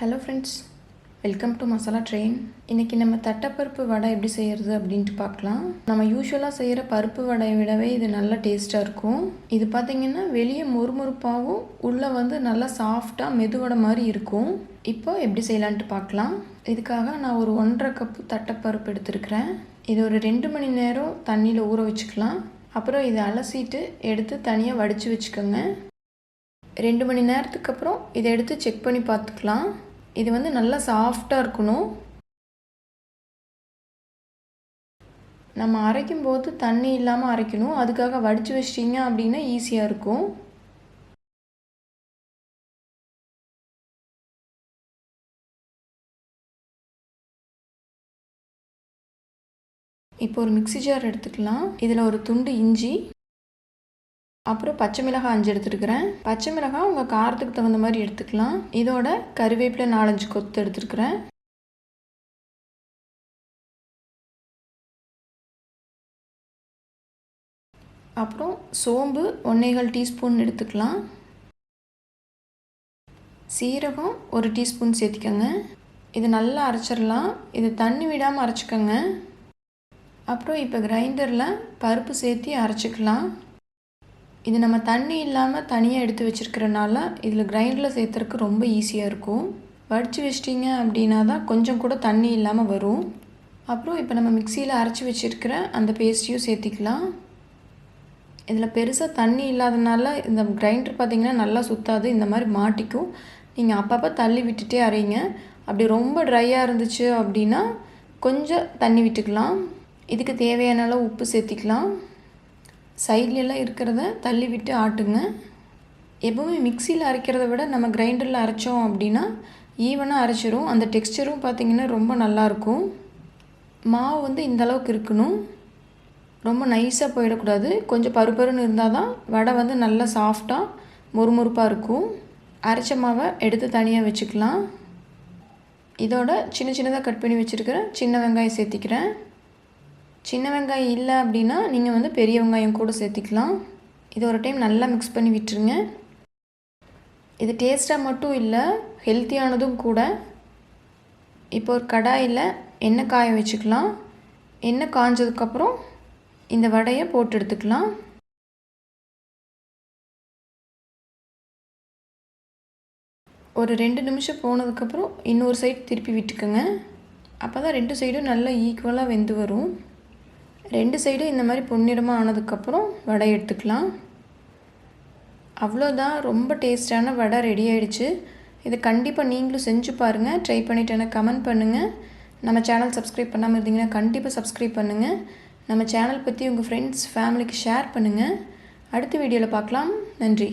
Hello friends welcome to masala train இன்றைக்கி நம்ம தட்டைப்பருப்பு வடை எப்படி செய்கிறது அப்படின்ட்டு பார்க்கலாம். நம்ம யூஸ்வலாக செய்கிற பருப்பு வடையை விடவே இது நல்லா டேஸ்ட்டாக இருக்கும். இது பார்த்திங்கன்னா வெளியே மொறுமொறுப்பாகவும் உள்ளே வந்து நல்லா சாஃப்டாக மெதுவடை மாதிரி இருக்கும். இப்போ எப்படி செய்யலான்ட்டு பார்க்கலாம். இதுக்காக நான் ஒரு ஒன்றரை கப்பு தட்டைப்பருப்பு எடுத்துருக்கிறேன். இது ஒரு ரெண்டு மணி நேரம் தண்ணியில் ஊற வச்சுக்கலாம். அப்புறம் இதை அலசிட்டு எடுத்து தனியாக வடித்து வச்சுக்கோங்க. ரெண்டு மணி நேரத்துக்கு அப்புறம் இதை எடுத்து செக் பண்ணி பார்த்துக்கலாம். இது வந்து நல்லா சாஃப்டாக இருக்கணும். நம்ம அரைக்கும் போது தண்ணி இல்லாமல் அரைக்கணும். அதுக்காக வடித்து வச்சிட்டிங்க அப்படின்னா ஈஸியாக இருக்கும். இப்போ ஒரு மிக்சி ஜார் எடுத்துக்கலாம். இதில் ஒரு துண்டு இஞ்சி. அப்புறம் பச்சை மிளகாய் அஞ்சு எடுத்துருக்கிறேன். பச்சை மிளகாய் உங்கள் காரத்துக்கு தகுந்த மாதிரி எடுத்துக்கலாம். இதோட கருவேப்பிலை நாலஞ்சு கொத்து எடுத்துருக்குறேன். அப்புறம் சோம்பு ஒன்றேகால் டீஸ்பூன் எடுத்துக்கலாம். சீரகம் ஒரு டீஸ்பூன் சேர்த்திக்கோங்க. இது நல்லா அரைச்சிடலாம் இது தண்ணி விடாமல் அரைச்சிக்கோங்க. அப்புறம் இப்போ கிரைண்டரில் பருப்பு சேர்த்தி அரைச்சிக்கலாம். இது நம்ம தண்ணி இல்லாமல் தனியாக எடுத்து வச்சுருக்கிறனால இதில் கிரைண்டரில் சேர்த்துறதுக்கு ரொம்ப ஈஸியாக இருக்கும். வடித்து வச்சிட்டிங்க அப்படின்னா தான் கொஞ்சம் கூட தண்ணி இல்லாமல் வரும். அப்புறம் இப்போ நம்ம மிக்சியில் அரைச்சி வச்சுருக்கிற அந்த பேஸ்ட்டையும் சேர்த்திக்கலாம். இதில் பெருசாக தண்ணி இல்லாதனால இந்த கிரைண்டர் பார்த்திங்கன்னா நல்லா சுத்தாது. இந்த மாதிரி மாட்டிக்கும். நீங்கள் அப்பப்போ தள்ளி விட்டுட்டே அரைங்க. அப்படி ரொம்ப ட்ரையாக இருந்துச்சு அப்படின்னா கொஞ்சம் தண்ணி விட்டுக்கலாம். இதுக்கு தேவையான அளவு உப்பு சேர்த்திக்கலாம். சைட்லெலாம் இருக்கிறத தள்ளி விட்டு ஆட்டுங்க. எப்போவுமே மிக்சியில் அரைக்கிறத விட நம்ம கிரைண்டரில் அரைச்சோம் அப்படின்னா ஈவனாக அரைச்சிரும். அந்த டெக்ஸ்டரும் பார்த்திங்கன்னா ரொம்ப நல்லாயிருக்கும் மாவு வந்து இந்த அளவுக்கு இருக்கணும். ரொம்ப நைஸாக போயிடக்கூடாது. கொஞ்சம் பருப்பருன்னு இருந்தால் தான் வடை வந்து நல்லா சாஃப்டாக மொறுமொறுப்பாக இருக்கும். அரைச்ச மாவை எடுத்து தனியாக வச்சுக்கலாம். இதோட சின்ன சின்னதாக கட் பண்ணி வச்சுருக்கிறேன் சின்ன வெங்காயம் சேர்த்திக்கிறேன். சின்ன வெங்காயம் இல்லை அப்படின்னா நீங்கள் வந்து பெரிய வெங்காயம் கூட சேர்த்திக்கலாம். இது ஒரு டைம் நல்லா மிக்ஸ் பண்ணி விட்டுருங்க. இது டேஸ்ட்டாக மட்டும் இல்லை ஹெல்த்தியானதும் கூட. இப்போ ஒரு கடாயில் எண்ணெய் காய வச்சுக்கலாம். எண்ணெய் காஞ்சதுக்கப்புறம் இந்த வடையை போட்டு எடுத்துக்கலாம். ஒரு ரெண்டு நிமிஷம் போனதுக்கப்புறம் இன்னொரு சைடு திருப்பி விட்டுக்கோங்க. அப்போ தான் ரெண்டு சைடும் நல்லா ஈக்குவலாக வெந்து வரும். ரெண்டு சைடும் இந்த மாதிரி பொன்னிறமாக ஆனதுக்கப்புறம் வடை எடுத்துக்கலாம். அவ்வளோதான் ரொம்ப டேஸ்டான வடை ரெடி ஆகிடுச்சு இதை கண்டிப்பாக நீங்களும் செஞ்சு பாருங்கள் ட்ரை பண்ணிவிட்டு எனக்கு கமெண்ட் பண்ணுங்கள் நம்ம சேனல் சப்ஸ்கிரைப் பண்ணாமல் இருந்தீங்கன்னா கண்டிப்பாக சப்ஸ்கிரைப் பண்ணுங்கள் நம்ம சேனல் பற்றி உங்கள் ஃப்ரெண்ட்ஸ் ஃபேமிலிக்கு ஷேர் பண்ணுங்கள் அடுத்த வீடியோவில் பார்க்கலாம். நன்றி.